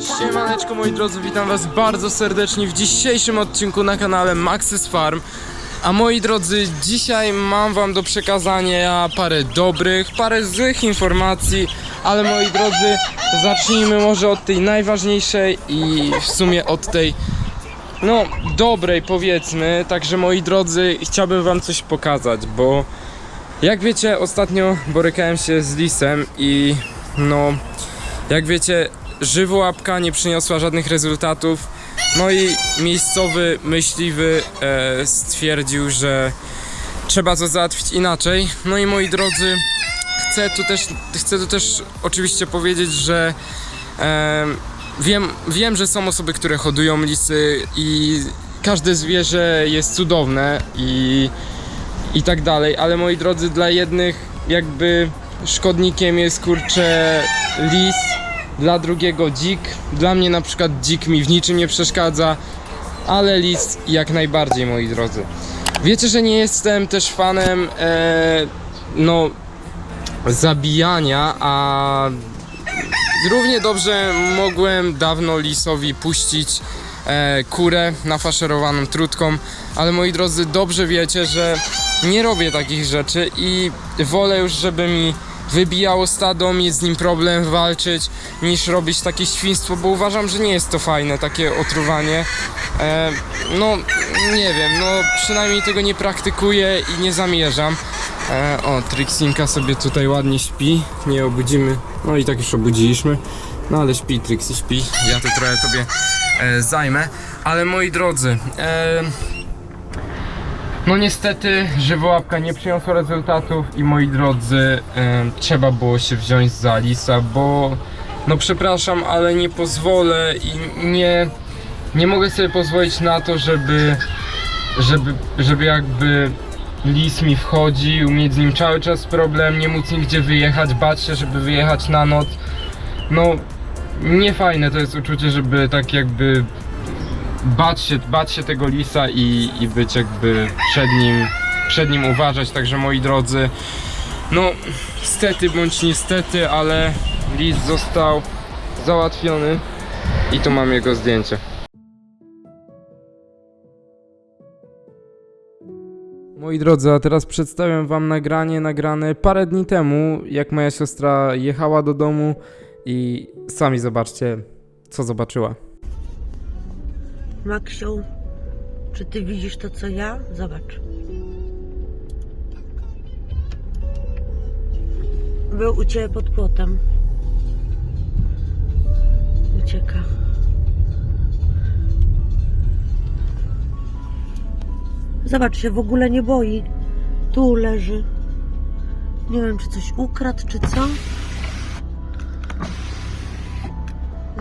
Siemaneczko moi drodzy, witam was bardzo serdecznie w dzisiejszym odcinku na kanale Maxis Farm. A moi drodzy, dzisiaj mam wam do przekazania parę dobrych, parę złych informacji, ale moi drodzy, zacznijmy może od tej najważniejszej i w sumie od tej no dobrej powiedzmy. Także moi drodzy, chciałbym wam coś pokazać, bo jak wiecie, ostatnio borykałem się z lisem i no jak wiecie, żywołapka nie przyniosła żadnych rezultatów. No i miejscowy myśliwy e, stwierdził, że trzeba to załatwić inaczej. No i moi drodzy, chcę tu też, chcę tu też oczywiście powiedzieć, że e, wiem, wiem, że są osoby, które hodują lisy i każde zwierzę jest cudowne i, i tak dalej, ale moi drodzy, dla jednych jakby szkodnikiem jest kurczę lis, dla drugiego dzik. Dla mnie na przykład dzik mi w niczym nie przeszkadza, ale lis jak najbardziej, moi drodzy. Wiecie, że nie jestem też fanem e, no zabijania, a równie dobrze mogłem dawno lisowi puścić e, kurę nafaszerowaną trutką, ale moi drodzy, dobrze wiecie, że nie robię takich rzeczy i wolę już, żeby mi wybijało stado, mieć z nim problem, walczyć, niż robić takie świństwo, bo uważam, że nie jest to fajne, takie otruwanie. E, no, nie wiem, no przynajmniej tego nie praktykuję i nie zamierzam. E, o, Trixinka sobie tutaj ładnie śpi, nie obudzimy, no i tak już obudziliśmy. No ale śpi, Trixie śpi, ja to trochę tobie e, zajmę. Ale moi drodzy, e, no niestety żywołapka nie przyniosła rezultatów i moi drodzy, e, trzeba było się wziąć za lisa, bo no przepraszam, ale nie pozwolę i nie, nie mogę sobie pozwolić na to, żeby, żeby, żeby jakby lis mi wchodził, mieć z nim cały czas problem, nie móc nigdzie wyjechać, bać się, żeby wyjechać na noc. No, niefajne to jest uczucie, żeby tak jakby bać się, bać się tego lisa i, i być jakby przed nim, przed nim uważać. Także moi drodzy, no stety bądź niestety, ale lis został załatwiony i tu mam jego zdjęcie. Moi drodzy, a teraz przedstawiam wam nagranie nagrane parę dni temu, jak moja siostra jechała do domu i sami zobaczcie, co zobaczyła. Maksiu, czy ty widzisz to, co ja? Zobacz. Był u ciebie pod płotem. Ucieka. Zobacz, się w ogóle nie boi. Tu leży. Nie wiem, czy coś ukradł, czy co.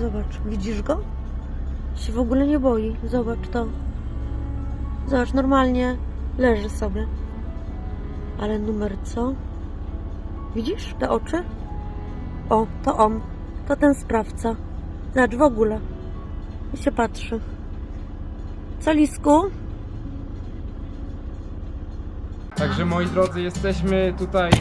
Zobacz, widzisz go? Się w ogóle nie boi. Zobacz to. Zobacz, normalnie leży sobie. Ale numer co? Widzisz te oczy? O, to on. To ten sprawca. Zobacz, w ogóle. I się patrzy. Co, Lisku? Także moi drodzy, jesteśmy tutaj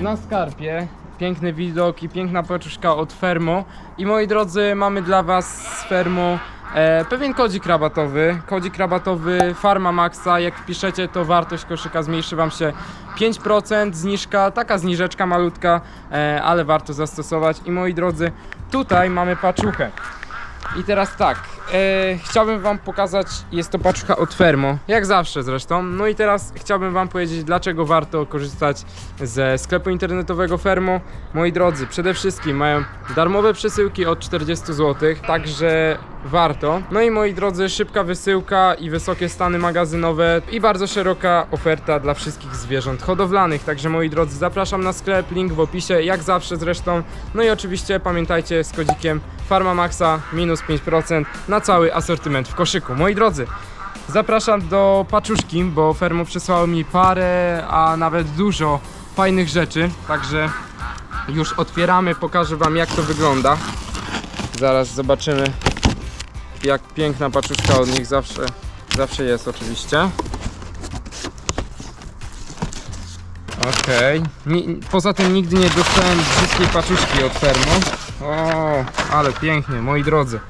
na skarpie. Piękny widok i piękna paczuszka od Fermo. I moi drodzy, mamy dla Was z Fermo e, pewien kodzik rabatowy. Kodzik rabatowy Farma Maxa. Jak wpiszecie, to wartość koszyka zmniejszy Wam się 5%. Zniżka, taka zniżeczka malutka, e, ale warto zastosować. I moi drodzy, tutaj mamy paczuchę. I teraz tak, e, chciałbym Wam pokazać, jest to paczka od Fermo, jak zawsze zresztą. No i teraz chciałbym Wam powiedzieć, dlaczego warto korzystać ze sklepu internetowego Fermo. Moi drodzy, przede wszystkim mają darmowe przesyłki od 40 zł, także warto. No i moi drodzy, szybka wysyłka i wysokie stany magazynowe i bardzo szeroka oferta dla wszystkich zwierząt hodowlanych. Także moi drodzy, zapraszam na sklep, link w opisie, jak zawsze zresztą. No i oczywiście pamiętajcie z kodzikiem Farma Maxa minus 5% na cały asortyment w koszyku. Moi drodzy, zapraszam do paczuszki, bo Fermo przysłało mi parę, a nawet dużo fajnych rzeczy. Także już otwieramy, pokażę Wam jak to wygląda. Zaraz zobaczymy jak piękna paczuszka od nich zawsze, zawsze jest oczywiście. Okej. Ni- Poza tym nigdy nie dostałem brzydkiej paczuszki od Fermo. O, ale pięknie, moi drodzy.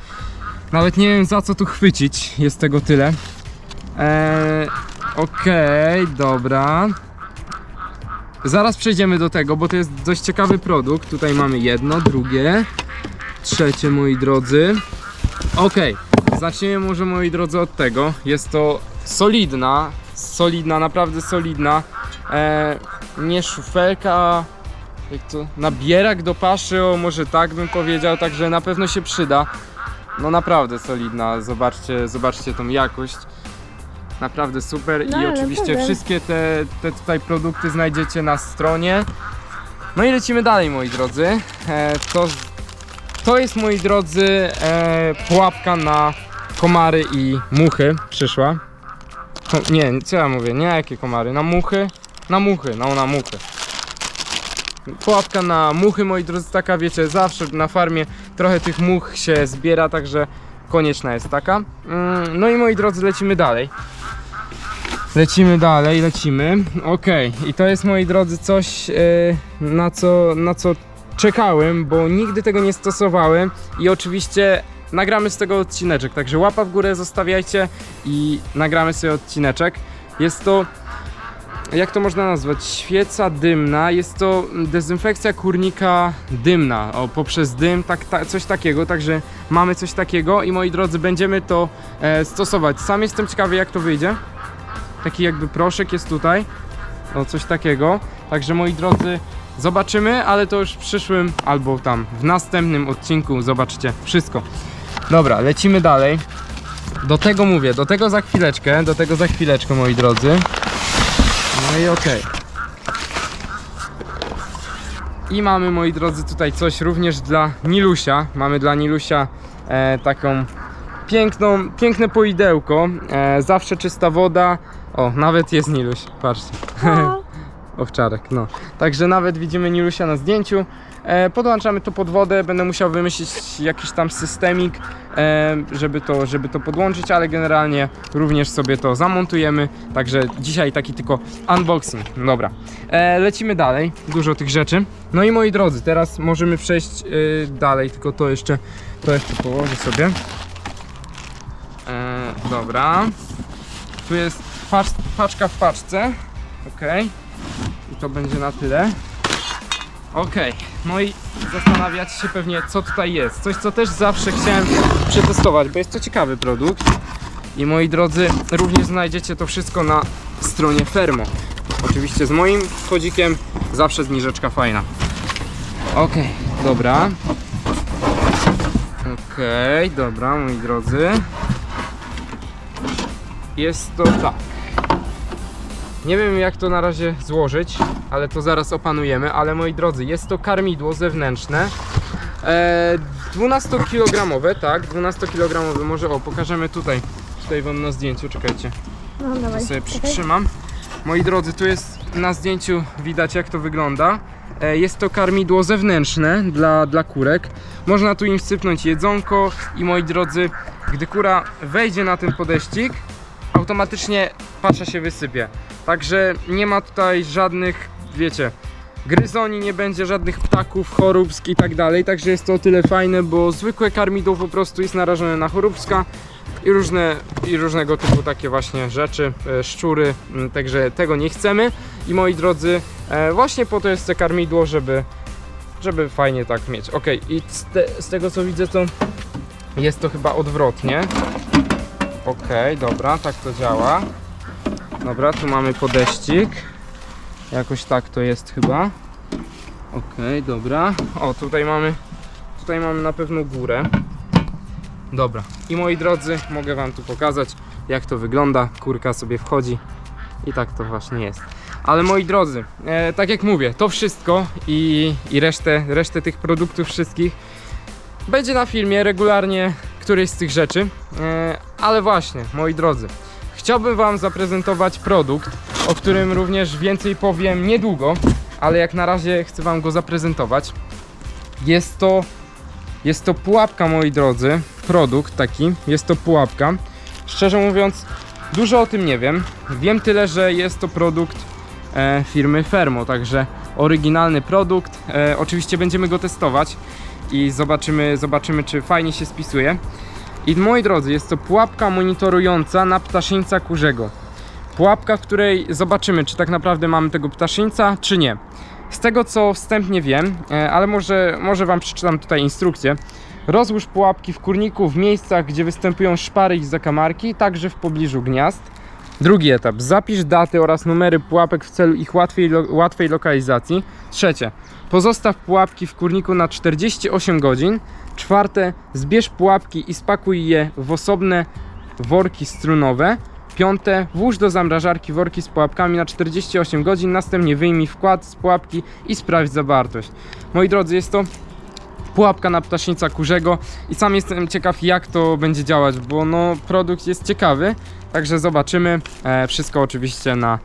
Nawet nie wiem za co tu chwycić, jest tego tyle. Eee, Okej, dobra. Zaraz przejdziemy do tego, bo to jest dość ciekawy produkt. Tutaj mamy jedno, drugie, trzecie, moi drodzy. Okej, zaczniemy może, moi drodzy, od tego. Jest to solidna, solidna, naprawdę solidna. E, nie szufelka, jak to, nabierak do paszy, o może tak bym powiedział, także na pewno się przyda. No naprawdę solidna, zobaczcie, zobaczcie tą jakość. Naprawdę super No, i ale oczywiście super. wszystkie te, te tutaj produkty znajdziecie na stronie. No i lecimy dalej moi drodzy. E, to, to jest moi drodzy e, pułapka na komary i muchy przyszła. Ko, nie, co ja mówię, nie jakie komary, na muchy, na muchy, no na muchy. Pułapka na muchy, moi drodzy, taka wiecie, zawsze na farmie trochę tych much się zbiera, także konieczna jest taka. Mm, No i moi drodzy, lecimy dalej. Lecimy dalej, lecimy. Okej, i to jest moi drodzy coś, e, na, co, na co czekałem, bo nigdy tego nie stosowałem i oczywiście nagramy z tego odcineczek, także łapa w górę zostawiajcie i nagramy sobie odcineczek. Jest to jak to można nazwać? Świeca dymna. Jest to dezynfekcja kurnika dymna. O, poprzez dym, tak, ta, coś takiego. Także mamy coś takiego i moi drodzy, będziemy to e, stosować. Sam jestem ciekawy, jak to wyjdzie. Taki jakby proszek jest tutaj. O, coś takiego. Także moi drodzy, zobaczymy, ale to już w przyszłym albo tam w następnym odcinku zobaczycie wszystko. Dobra, lecimy dalej. Do tego mówię, do tego za chwileczkę, do tego za chwileczkę, moi drodzy. No i okej. I mamy, moi drodzy, tutaj coś również dla Nilusia. Mamy dla Nilusia e, taką piękną, piękne poidełko. E, zawsze czysta woda. O, nawet jest Niluś, patrzcie. O, Owczarek, no. Także nawet widzimy Nilusia na zdjęciu. E, podłączamy to pod wodę, będę musiał wymyślić jakiś tam systemik, e, żeby, to, żeby to podłączyć, ale generalnie również sobie to zamontujemy. Także dzisiaj taki tylko unboxing. Dobra, e, lecimy dalej. Dużo tych rzeczy. No i moi drodzy, teraz możemy przejść dalej, tylko to jeszcze, to jeszcze położę sobie. Dobra. Tu jest pacz, paczka w paczce. Okej. I to będzie na tyle. Okej, no i zastanawiacie się pewnie co tutaj jest. Coś co też zawsze chciałem przetestować, bo jest to ciekawy produkt. I moi drodzy, również znajdziecie to wszystko na stronie Fermo. Oczywiście z moim kodzikiem zawsze zniżeczka fajna. Okej, dobra. Okej, dobra moi drodzy. Jest to tak. Nie wiem jak to na razie złożyć, ale to zaraz opanujemy. Ale moi drodzy, jest to karmidło zewnętrzne. E, 12-kilogramowe, tak, 12-kilogramowe. Może o, pokażemy tutaj. Tutaj wam na zdjęciu, czekajcie. no To dawaj. sobie czekaj. przytrzymam. Moi drodzy, tu jest na zdjęciu widać jak to wygląda. E, Jest to karmidło zewnętrzne dla, dla kurek. Można tu im wsypnąć jedzonko i moi drodzy, gdy kura wejdzie na ten podeścik, automatycznie pasza się wysypie. Także nie ma tutaj żadnych, wiecie, gryzoni, nie będzie żadnych ptaków, choróbsk i tak dalej. Także jest to o tyle fajne, bo zwykłe karmidło po prostu jest narażone na choróbska i różne i różnego typu takie właśnie rzeczy, e, szczury, m, także tego nie chcemy. I moi drodzy, e, właśnie po to jest to karmidło, żeby żeby fajnie tak mieć. Ok, i z, te, z tego co widzę to jest to chyba odwrotnie. Ok, dobra, tak to działa. Dobra, tu mamy podeścik. Jakoś tak to jest chyba. Ok, dobra. O, tutaj mamy tutaj mamy na pewno górę. Dobra. I moi drodzy, mogę wam tu pokazać jak to wygląda. Kurka sobie wchodzi i tak to właśnie jest. Ale moi drodzy, e, tak jak mówię, to wszystko i, i resztę, resztę tych produktów wszystkich będzie na filmie regularnie któryś z tych rzeczy. E, ale właśnie, moi drodzy, chciałbym Wam zaprezentować produkt, o którym również więcej powiem niedługo, ale jak na razie chcę Wam go zaprezentować. Jest to, jest to pułapka, moi drodzy, produkt taki, jest to pułapka. Szczerze mówiąc, dużo o tym nie wiem. Wiem tyle, że jest to produkt e, firmy Fermo, także oryginalny produkt. E, oczywiście będziemy go testować. i zobaczymy, zobaczymy czy fajnie się spisuje. I moi drodzy, jest to pułapka monitorująca na ptaszyńca kurzego. Pułapka, w której zobaczymy, czy tak naprawdę mamy tego ptaszyńca, czy nie. Z tego co wstępnie wiem, e, ale może, może Wam przeczytam tutaj instrukcję. Rozłóż pułapki w kurniku w miejscach, gdzie występują szpary i zakamarki, także w pobliżu gniazd. Drugi etap. Zapisz daty oraz numery pułapek w celu ich łatwej, lo, łatwej lokalizacji. Trzecie. Pozostaw pułapki w kurniku na 48 godzin. Czwarte. Zbierz pułapki i spakuj je w osobne worki strunowe. Piąte. Włóż do zamrażarki worki z pułapkami na 48 godzin. Następnie wyjmij wkład z pułapki i sprawdź zawartość. Moi drodzy, jest to pułapka na ptaszyńca kurzego i sam jestem ciekaw jak to będzie działać, bo no produkt jest ciekawy, także zobaczymy. E, wszystko oczywiście na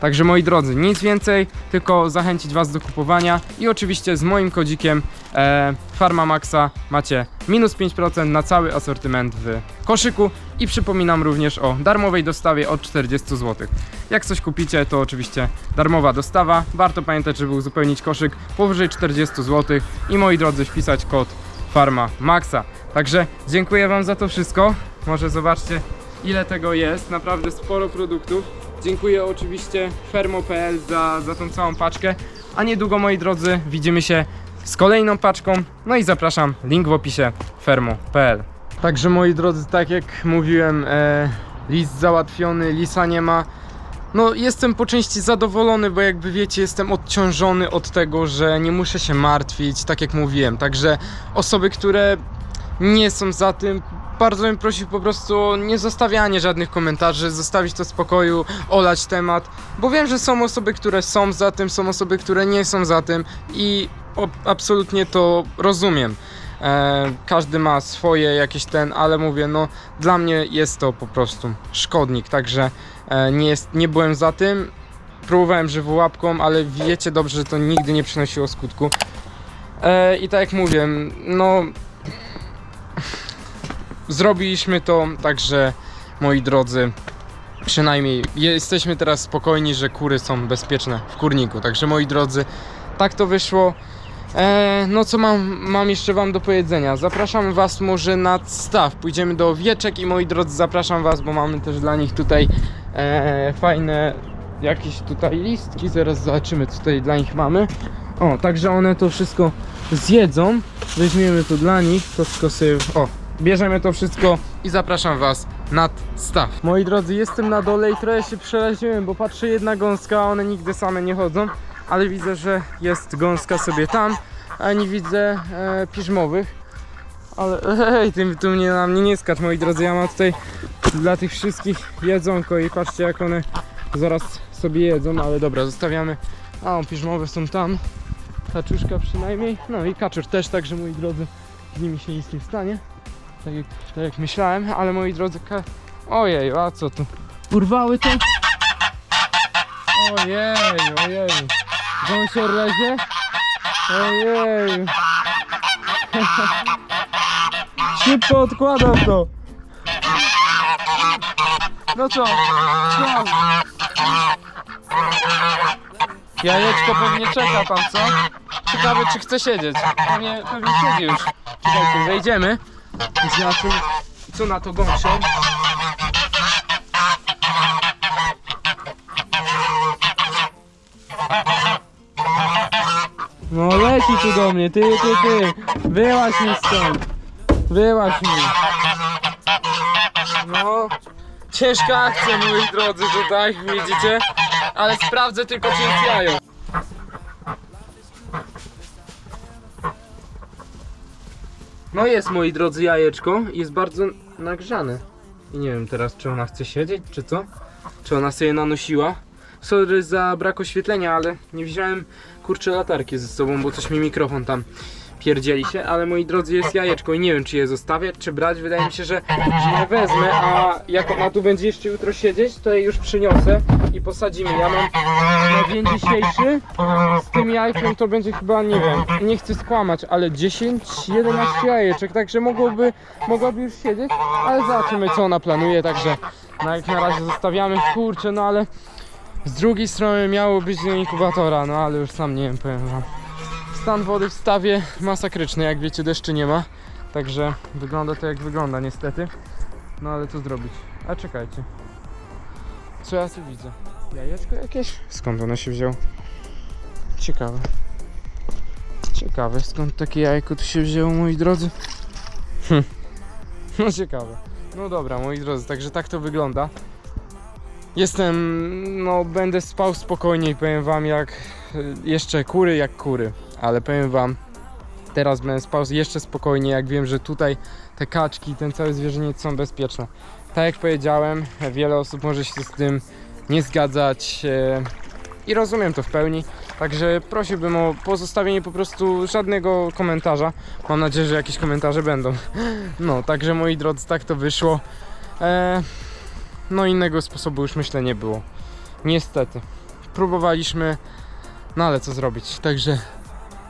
Także moi drodzy, nic więcej, tylko zachęcić Was do kupowania i oczywiście z moim kodzikiem e, Farma Maxa macie minus 5% na cały asortyment w koszyku i przypominam również o darmowej dostawie od 40 zł. Jak coś kupicie, to oczywiście darmowa dostawa. Warto pamiętać, żeby uzupełnić koszyk powyżej 40 zł i moi drodzy wpisać kod Farma Maxa. Także dziękuję Wam za to wszystko. Może zobaczcie ile tego jest, naprawdę sporo produktów. Dziękuję oczywiście fermo.pl za, za tą całą paczkę. A niedługo moi drodzy widzimy się z kolejną paczką. No i zapraszam, link w opisie fermo.pl. Także moi drodzy, tak jak mówiłem, e, list załatwiony, lisa nie ma. No, jestem po części zadowolony, bo jakby wiecie, jestem odciążony od tego, że nie muszę się martwić, tak jak mówiłem. Także osoby, które nie są za tym, bardzo bym prosił po prostu o nie zostawianie żadnych komentarzy, zostawić to w spokoju, olać temat, bo wiem, że są osoby, które są za tym, są osoby, które nie są za tym i absolutnie to rozumiem. E, każdy ma swoje jakieś ten, ale mówię, no dla mnie jest to po prostu szkodnik, także e, nie, jest, nie byłem za tym. Próbowałem żywą łapką, ale wiecie dobrze, że to nigdy nie przynosiło skutku. E, I tak jak mówię, no zrobiliśmy to, także moi drodzy, przynajmniej jesteśmy teraz spokojni, że kury są bezpieczne w kurniku. Także moi drodzy, tak to wyszło. E, no co mam, mam jeszcze wam do powiedzenia? Zapraszam was może na staw. Pójdziemy do owieczek i moi drodzy zapraszam was, bo mamy też dla nich tutaj e, fajne jakieś tutaj listki. Zaraz zobaczymy co tutaj dla nich mamy. O, także one to wszystko zjedzą. Weźmiemy to dla nich, to wszystko sobie... O, bierzemy to wszystko i zapraszam was nad staw. Moi drodzy, jestem na dole i trochę się przeraziłem, bo patrzę jedna gąska, a one nigdy same nie chodzą. Ale widzę, że jest gąska sobie tam, a nie widzę e, piżmowych. Ale hej, ty tu mnie na mnie nie skacz, moi drodzy, ja mam tutaj dla tych wszystkich jedzonko i patrzcie jak one zaraz sobie jedzą, ale dobra, zostawiamy. A, piżmowe są tam. Kaczuszka przynajmniej, no i kaczur też, także moi drodzy, z nimi się nic nie stanie. Tak jak, tak jak myślałem, ale moi drodzy, ka... ojej, a co tu? Urwały to? Ojej, ojej. Gąsior lezie? Ojej. Szybko odkładam to. No co? Co? Jajeczko pewnie czeka tam, co? Ciekawe czy chce siedzieć. Pewnie, pewnie siedzi już. Czekajcie, wejdziemy. I zobaczymy, co na to gąsior. No leci tu do mnie, ty, ty, ty. Wyłaź mi stąd. Wyłaź mi. No, ciężka akcja, moi drodzy, tutaj, widzicie? Ale sprawdzę tylko, czy jajo. No jest, moi drodzy, jajeczko. Jest bardzo nagrzane. I nie wiem teraz, czy ona chce siedzieć, czy co? Czy ona sobie nanosiła? Sorry za brak oświetlenia, ale nie wziąłem kurczę latarki ze sobą, bo coś mi mikrofon tam pierdzieli się, ale moi drodzy jest jajeczko i nie wiem czy je zostawiać, czy brać, wydaje mi się, że, że je wezmę, a jak ona tu będzie jeszcze jutro siedzieć, to je już przyniosę i posadzimy. Ja mam na dzień dzisiejszy z tym jajkiem to będzie chyba, nie wiem, nie chcę skłamać, ale 10-11 jajeczek, także mogłoby, mogłaby już siedzieć, ale zobaczymy co ona planuje, także no jak na razie zostawiamy, kurczę, no ale z drugiej strony miało być do inkubatora, no ale już sam nie wiem, powiem wam. Stan wody w stawie masakryczny, jak wiecie deszczy nie ma. Także wygląda to jak wygląda niestety. No ale co zrobić? A czekajcie. Co ja tu widzę? Jajeczko jakieś? Skąd ono się wzięło? Ciekawe. Ciekawe, skąd takie jajko tu się wzięło, moi drodzy? Hm. No ciekawe. No dobra, moi drodzy, także tak to wygląda. Jestem, no będę spał spokojniej, powiem wam jak y, jeszcze kury jak kury, ale powiem wam teraz będę spał jeszcze spokojniej jak wiem, że tutaj te kaczki, ten cały zwierzyniec są bezpieczne. Tak jak powiedziałem, wiele osób może się z tym nie zgadzać e, i rozumiem to w pełni, także prosiłbym o pozostawienie po prostu żadnego komentarza. Mam nadzieję, że jakieś komentarze będą. No, także moi drodzy, tak to wyszło. E, no innego sposobu już myślę nie było. Niestety. Próbowaliśmy, no ale co zrobić. Także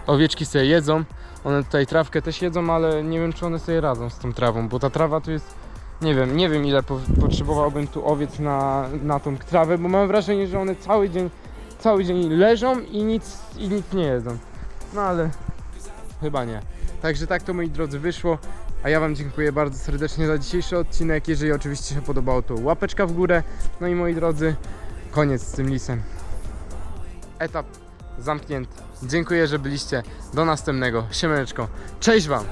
owieczki sobie jedzą. One tutaj trawkę też jedzą, ale nie wiem czy one sobie radzą z tą trawą, bo ta trawa tu jest nie wiem, nie wiem ile po, potrzebowałbym tu owiec na, na tą trawę, bo mam wrażenie, że one cały dzień cały dzień leżą i nic, i nic nie jedzą. No ale chyba nie. Także tak to moi drodzy wyszło. A ja Wam dziękuję bardzo serdecznie za dzisiejszy odcinek. Jeżeli oczywiście się podobało, to łapeczka w górę. No i moi drodzy, koniec z tym lisem. Etap zamknięty. Dziękuję, że byliście. Do następnego. Siemaneczko. Cześć Wam!